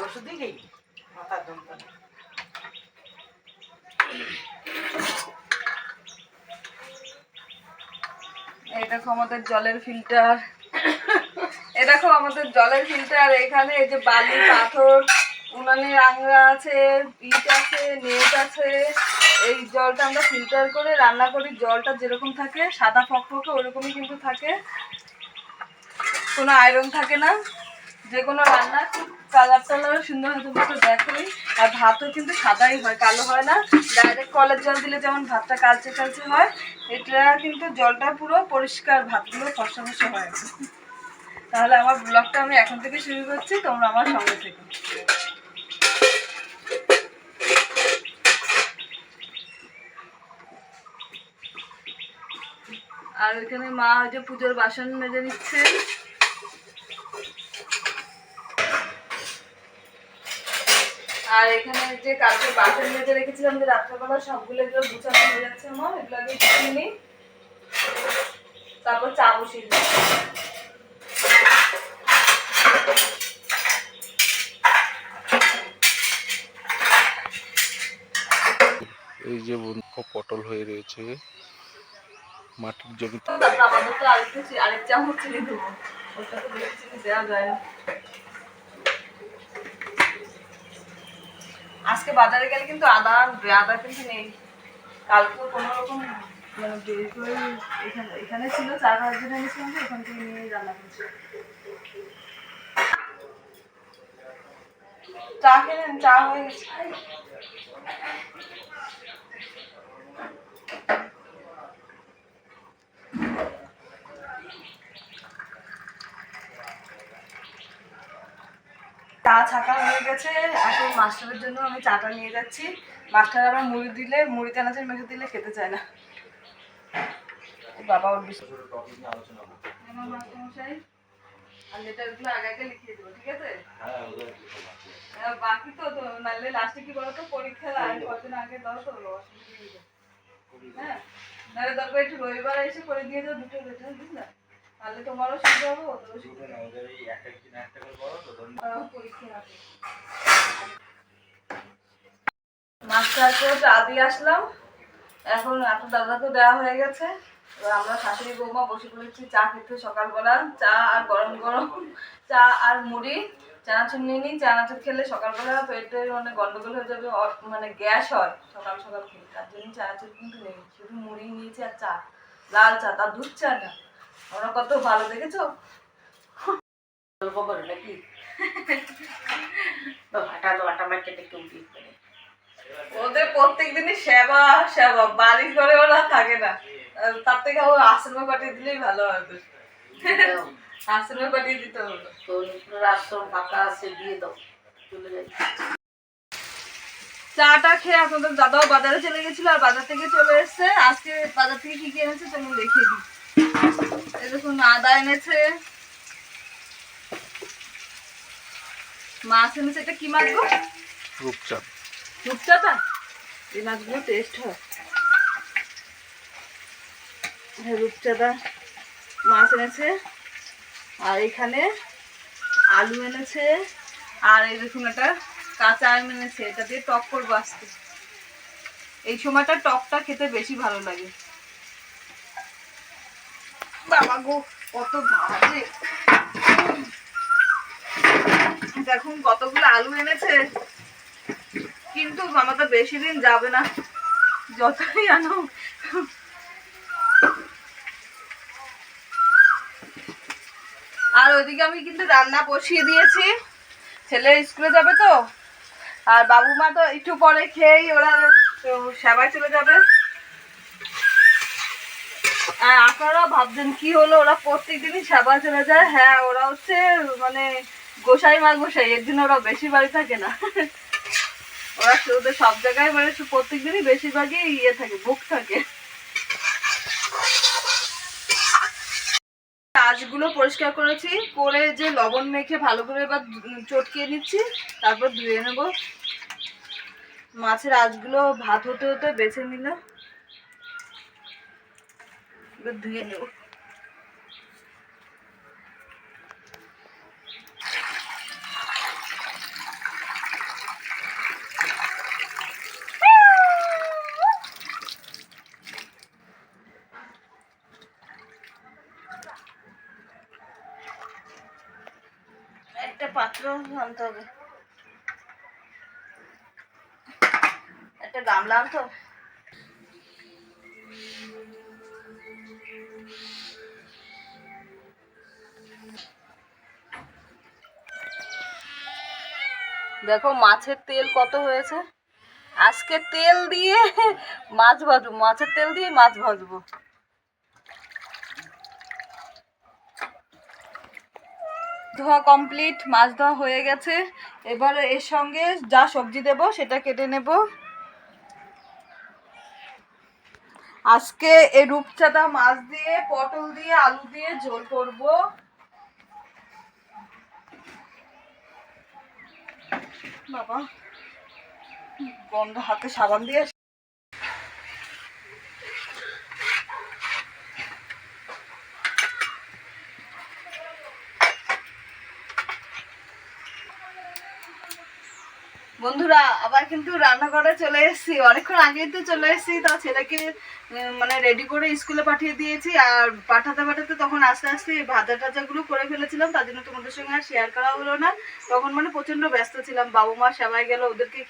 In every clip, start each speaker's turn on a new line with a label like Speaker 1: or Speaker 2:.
Speaker 1: ভালো শুধু নেই মাথার যন্ত্রণা।
Speaker 2: এই আমাদের জলের ফিল্টার। দেখো আমাদের জলের ফিল্টার, এখানে এই যে বালি, পাথর উনানের আংরা আছে, ইট আছে, নেট আছে। এই জলটা আমরা ফিল্টার করে রান্না করি, জলটা যেরকম থাকে, সাদা ফকফকে ওরকমই কিন্তু থাকে। কোনো আয়রন থাকে না। যে কোনো রান্না, কালার টালার সুন্দর হতে মতো দেখোই। আর ভাতও কিন্তু সাদাই হয়, কালো হয় না। ডাইরেক্ট কলের জল দিলে যেমন ভাতটা কালচে কালচে হয়, এটা কিন্তু জলটা পুরো পরিষ্কার, ভাতগুলো ফসা ফসা হয়। তাহলে আমার ব্লগটা আমি এখন থেকে শুরু করছি, তোমরা আমার সঙ্গে থেকে। আর এখানে মা ওই যে পুজোর বাসন মেজে নিচ্ছে। আর এখানে যে কালকে বাসন মেজে রেখেছিলাম যে রাত্রেবেলা সবগুলো এগুলো গুছানো হয়ে যাচ্ছে আমার এগুলো আগে গুছিয়ে নিই। তারপর চা বসিয়ে দিই।
Speaker 3: এই যে বন্ধু পটল হয়ে রয়েছে। মাটির জমিতে
Speaker 2: আমাদের তো আরেকটু আরেক চামচ চিনি দেবো ওটা তো বেশি চিনি দেওয়া যায় না। আজকে বাজারে গেলে কিন্তু আদা আদা কিন্তু নেই। কালকে কোনো রকম মানে বের এখানে এখানে ছিল, চার পাঁচ দিন এনেছিলাম তো ওখান থেকে নিয়ে রান্না করছি। চা খেলেন, চা হয়ে গেছে। চা ছাকা হয়ে গেছে। এখন মাস্টারের জন্য আমি চাটা নিয়ে যাচ্ছি। মাস্টার আবার মুড়ি দিলে মুড়ি চানাচুর মেখে দিলে খেতে চায় না। বাবা ওর বিষয়। মাস্টারমশাই আর লেটারগুলো আগে আগে লিখিয়ে দেবো ঠিক আছে? হ্যাঁ, বাকি তো নাহলে লাস্টে কি বলতো? পরীক্ষার আগে কদিন আগে দাও তো হয়ে। হ্যাঁ নাহলে দরকার একটু রবিবার এসে করে দিয়ে যাও দুটো লেটার বুঝলা? তাহলে তোমারও সুবিধা হবে ওদেরও সুবিধা হবে আহ, পরীক্ষা আছে মাস্টারকেও চা দিয়ে আসলাম। এখন আপনার দাদাকে দেওয়া হয়ে গেছে। এবার আমরা শাশুড়ি বৌমা বসে পড়েছি চা খেতে সকালবেলা। চা আর গরম গরম চা আর মুড়ি। চানাচুর নিয়ে নিই চানাচুর খেলে সকালবেলা পেটে মানে গন্ডগোল হয়ে যাবে মানে গ্যাস হয়। সকাল সকাল খেলে। তার জন্য চানাচুর কিন্তু নেই শুধু মুড়ি নিয়েছি আর চা। লাল চা তার দুধ চা না। ওরা কত ভালো দেখেছ?
Speaker 1: গল্প করে নাকি? তো হাঁটালো আটা মার্কেটে কেউ করে।
Speaker 2: ওদের প্রত্যেক দিনই সেবা সেবা। বাড়ি করে ওরা থাকে না। তার থেকে ও আশ্রমে পাঠিয়ে দিলেই ভালো হবে। আশ্রমে পাঠিয়ে দিতে হবে।
Speaker 1: তো নুপুরের আশ্রম ফাঁকা আছে, দিয়ে দাও। চলে যাই।
Speaker 2: চাটা খেয়ে আপনাদের দাদাও বাজারে চলে গেছিল আর বাজার থেকে চলে এসেছে। আজকে বাজার থেকে কি কি এনেছে, চলুন দেখিয়ে দিই। দেখুন আদা এনেছে। মাছ এনেছে এটা কি মাছ গো?
Speaker 3: রূপচাঁদ।
Speaker 2: রূপচাঁদা? এই মাছগুলো টেস্ট হয়। হ্যাঁ, রূপচাঁদা মাছ এনেছে। আর এখানে আলু এনেছে। আর এই দেখুন একটা কাঁচা আম এনেছে। এটা দিয়ে টক করব আজকে। এই সময়টা টকটা খেতে বেশি ভালো লাগে। বাবা গো, কত ভাজে দেখুন কতগুলো আলু এনেছে। কিন্তু আমাদের বেশি দিন যাবে না। যতই আনো আর ওইদিকে আমি কিন্তু রান্না বসিয়ে দিয়েছি। ছেলে স্কুলে যাবে তো। আর বাবু মা তো একটু পরে খেয়েই ওরা সেবায় চলে যাবে। আর আপনারাও ভাবছেন কি হলো? ওরা প্রত্যেক দিনই সেবায় চলে যায়। হ্যাঁ ওরা হচ্ছে মানে গোসাই মা গোসাই এর জন্য ওরা বেশি বাড়ি থাকে না। ওরা ওদের সব জায়গায় মানে প্রত্যেক দিনই বেশিরভাগই ইয়ে থাকে বুক থাকে। আজগুলো পরিষ্কার করেছি, করে যে লবণ মেখে ভালো করে এবার চটকিয়ে নিচ্ছি, তারপর ধুয়ে নেব। মাছের আজগুলো ভাত হতে হতে বেছে নিল এবার ধুয়ে নেব। একটা পাত্র আনতে হবে। একটা গামলা আনতে হবে। দেখো মাছের তেল কত হয়েছে? আজকে তেল দিয়ে মাছ ভাজবো, মাছের তেল দিয়ে মাছ ভাজবো। ধোয়া কমপ্লিট মাছ ধোয়া হয়ে গেছে। এবার এর সঙ্গে যা সবজি দেব সেটা কেটে নেব। আজকে এই রূপচাঁদা মাছ দিয়ে, পটল দিয়ে, আলু দিয়ে ঝোল করব। বাবা গন্ধ হাতে সাবান দিয়ে বন্ধুরা, আবার কিন্তু রান্নাঘরে চলে এসেছি। অনেকক্ষণ আগেই তো চলে এসেছি, তা ছেলেকে মানে রেডি করে স্কুলে পাঠিয়ে দিয়েছি। আর পাঠাতে পাঠাতে তখন আস্তে আস্তে ভাজা টাজাগুলো করে ফেলেছিলাম, তার জন্য তোমাদের সঙ্গে আর শেয়ার করা হলো না। তখন মানে প্রচণ্ড ব্যস্ত ছিলাম। বাবু মা সবাই গেল ওদেরকে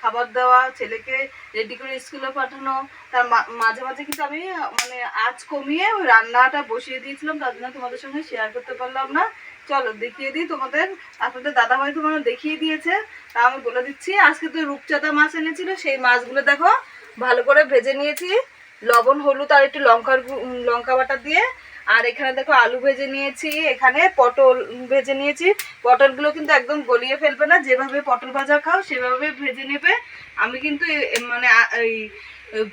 Speaker 2: খাবার দেওয়া, ছেলেকে রেডি করে স্কুলে পাঠানো। তার মাঝে মাঝে কিন্তু আমি মানে আজ কমিয়ে ওই রান্নাটা বসিয়ে দিয়েছিলাম, তার জন্য তোমাদের সঙ্গে শেয়ার করতে পারলাম না। চলো, দেখিয়ে দিই তোমাদের। আপনাদের দাদাভাই তো মানে দেখিয়ে দিয়েছে। তা আমি বলে দিচ্ছি, আজকে তো রূপচাঁদা মাছ এনেছিল, সেই মাছগুলো দেখো, ভালো করে ভেজে নিয়েছি। লবণ, হলুদ আর একটু লঙ্কার লঙ্কা বাটা দিয়ে। আর এখানে দেখো আলু ভেজে নিয়েছি, এখানে পটল ভেজে নিয়েছি। পটলগুলো কিন্তু একদম গলিয়ে ফেলবে না, যেভাবে পটল ভাজা খাও, সেভাবে ভেজে নেবে। আমি কিন্তু মানে এই,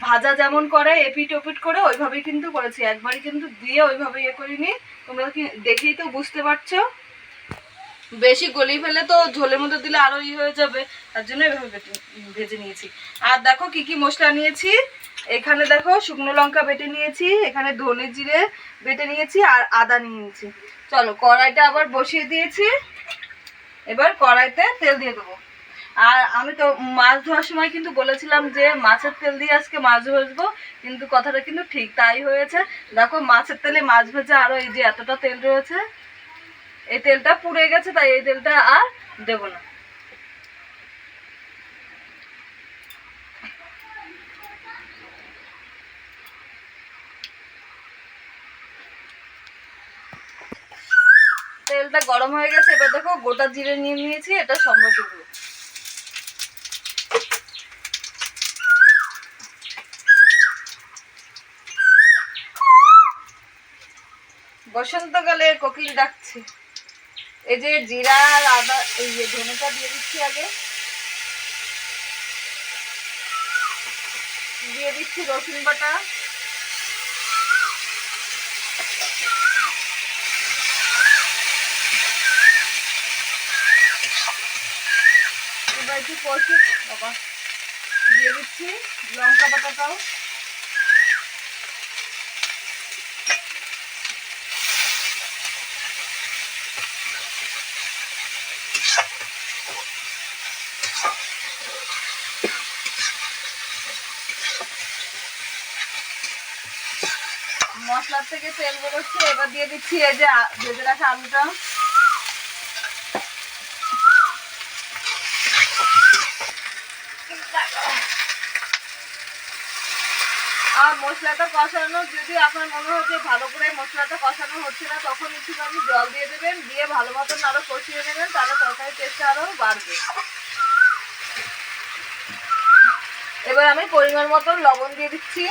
Speaker 2: ভাজা যেমন করে এপিট ওপিট করে, ওইভাবেই কিন্তু করেছি। একবারই কিন্তু দিয়ে ওইভাবে ইয়ে করিনি। তোমরা কি দেখেই তো বুঝতে পারছ। বেশি গলিয়ে ফেলে তো ঝোলের মধ্যে দিলে আরও ই হয়ে যাবে, তার জন্য এভাবে ভেজে নিয়েছি। আর দেখো কি কি মশলা নিয়েছি। এখানে দেখো শুকনো লঙ্কা বেটে নিয়েছি, এখানে ধনে জিরে বেটে নিয়েছি, আর আদা নিয়েছি। চলো কড়াইটা আবার বসিয়ে দিয়েছি। এবার কড়াইতে তেল দিয়ে দেবো। আর আমি তো মাছ ধোয়ার সময় কিন্তু বলেছিলাম যে মাছের তেল দিয়ে আজকে মাছ ভাজবো কিন্তু কথাটা কিন্তু ঠিক তাই হয়েছে। দেখো, মাছের তেলে মাছ ভেজে আরও এই যে এতটা তেল রয়েছে, এই তেলটা পুড়ে গেছে, তাই এই তেলটা আর দেব না। তেলটা গরম হয়ে গেছে, এবার দেখো গোটা জিরে নিয়ে নিয়েছি, এটা সম্ভব বসন্তকালে কোকিল ডাকছে। এই যে জিরা আর আদা, এই যে ধনেটা দিয়ে দিচ্ছি আগে। দিয়ে দিচ্ছি রসুন বাটা। একটু কষি, বাবা। দিয়ে দিচ্ছি লঙ্কা বাটাটাও। মশলার থেকে তেল বেরোচ্ছে, এবার দিয়ে দিচ্ছি এই যে ভেজে রাখা আলুটা। আর মশলাটা কষানো, যদি আপনার মনে যে ভালো করে মশলাটা কষানো হচ্ছে না, তখন একটুখানি জল দিয়ে দেবেন, দিয়ে ভালো মতন আরও কষিয়ে নেবেন, তাহলে তরকারি টেস্টটা আরও বাড়বে। এবার আমি পরিমাণ মতন লবণ দিয়ে দিচ্ছি।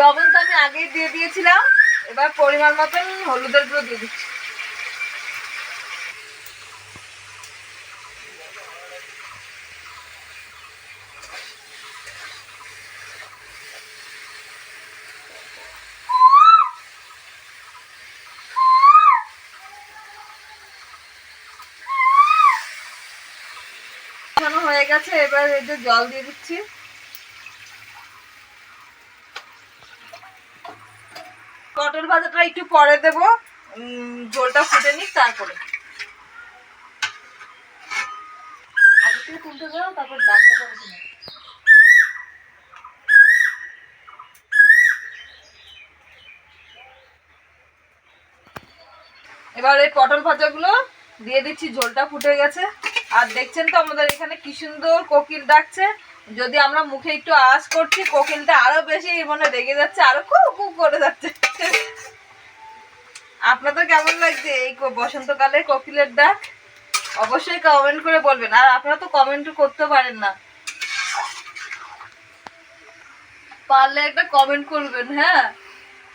Speaker 2: লবণ তো আমি আগেই দিয়ে দিয়েছিলাম। এবার পরিমাণ মতন হলুদের গুঁড়ো দিয়ে দিচ্ছি। হয়ে গেছে, এবার যে জল দিয়ে দিচ্ছি। ভাজাটা একটু পরে দেব। ঝোলটা ফুটে নিক, তারপরে। এবার এই পটল ভাজাগুলো দিয়ে দিচ্ছি, ঝোলটা ফুটে গেছে। আর দেখছেন তো আমাদের এখানে কি সুন্দর কোকিল ডাকছে। যদি আমরা মুখে একটু আওয়াজ করছি, কোকিলটা আরও বেশি মনে রেগে যাচ্ছে, আরও খুব খুব করে যাচ্ছে। আপনাদের কেমন লাগছে এই বসন্তকালে কোকিলের ডাক? অবশ্যই কমেন্ট করে বলবেন, আর আপনারা তো কমেন্ট করতে পারেন না। পারলে একটা কমেন্ট করবেন হ্যাঁ?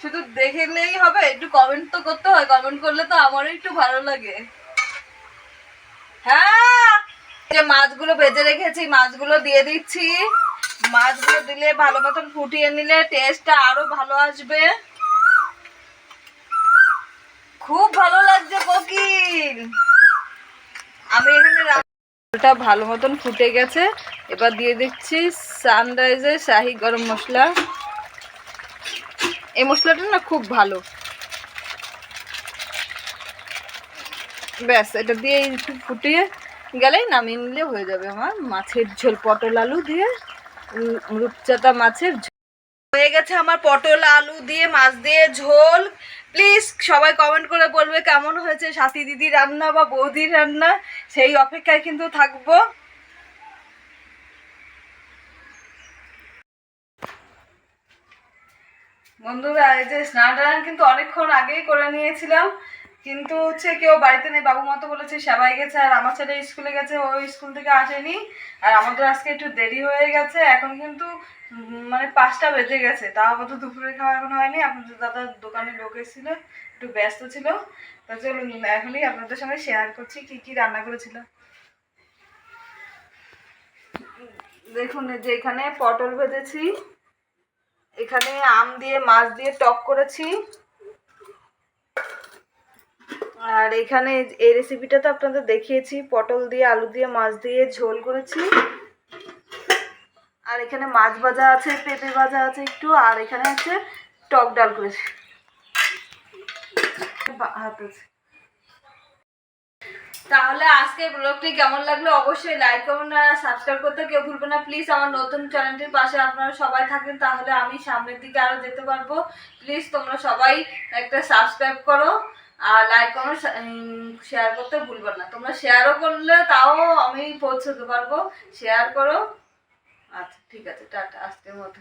Speaker 2: শুধু দেখলেই হবে, একটু কমেন্ট তো করতে হয় কমেন্ট করলে তো আমারও একটু ভালো লাগে। হ্যাঁ! যে মাছগুলো ভেজে রেখেছি, মাছগুলো দিয়ে দিচ্ছি। মাছগুলো দিলে ভালো মতন ফুটিয়ে নিলে টেস্টটা আরও ভালো আসবে। খুব ভালো লাগছে কোকিল। আমি এখানে রান্নাটা ভালো মতন ফুটে গেছে। এবার দিয়ে দিচ্ছি সানরাইজের শাহি গরম মশলা। এই মশলাটা না খুব ভালো। ব্যাস, এটা দিয়ে ফুটিয়ে গেলেই নামিয়ে নিলে হয়ে যাবে আমার মাছের ঝোল, পটল আলু দিয়ে, রূ- রূপচাঁদা মাছের হয়ে গেছে আমার পটল আলু দিয়ে, মাছ দিয়ে ঝোল। প্লিজ সবাই কমেন্ট করে বলবে কেমন হয়েছে সাথী দিদি রান্না বা বৌদির রান্না, সেই অপেক্ষায় কিন্তু থাকব। বন্ধুরা, এই যে স্নান টান কিন্তু অনেকক্ষণ আগেই করে নিয়েছিলাম। কিন্তু হচ্ছে কেউ বাড়িতে নেই, বাবু মতো বলেছে সবাই গেছে, আর আমার ছেলে স্কুলে গেছে, ও স্কুল থেকে আসেনি, আর আমাদের আজকে একটু দেরি হয়ে গেছে, এখন কিন্তু মানে পাঁচটা বেজে গেছে, তাও আপাতত দুপুরে খাওয়া এখন হয়নি আপনাদের দাদার দোকানে লোক এসেছিল, একটু ব্যস্ত ছিল, তা চলুন, এখনই আপনাদের সঙ্গে শেয়ার করছি কি কি রান্না করেছিল। দেখুন যে এখানে পটল ভেজেছি, এখানে আম দিয়ে, মাছ দিয়ে টক করেছি আর এখানে এই রেসিপিটা তো আপনাদের দেখিয়েছি, পটল দিয়ে, আলু দিয়ে, মাছ দিয়ে ঝোল করেছি। আর এখানে মাছ ভাজা আছে, পেঁপে ভাজা আছে একটু, আর এখানে হচ্ছে টক ডাল করেছি। তাহলে আজকে ব্লগটি কেমন লাগল অবশ্যই লাইক কমেন্ট আর সাবস্ক্রাইব করতে কেউ ভুলবে না। প্লিজ আমার নতুন চ্যানেলটির পাশে আপনারা সবাই থাকেন, তাহলে আমি সামনের দিকে আরও যেতে পারব। প্লিজ তোমরা সবাই একটা সাবস্ক্রাইব করো। লাইক কমেন্ট শেয়ার করতে ভুলবে না। তোমরা শেয়ারও করলে তাও আমি পৌঁছতে পারব। শেয়ার করো। আচ্ছা ঠিক আছে, টাটা, আজকের মতো।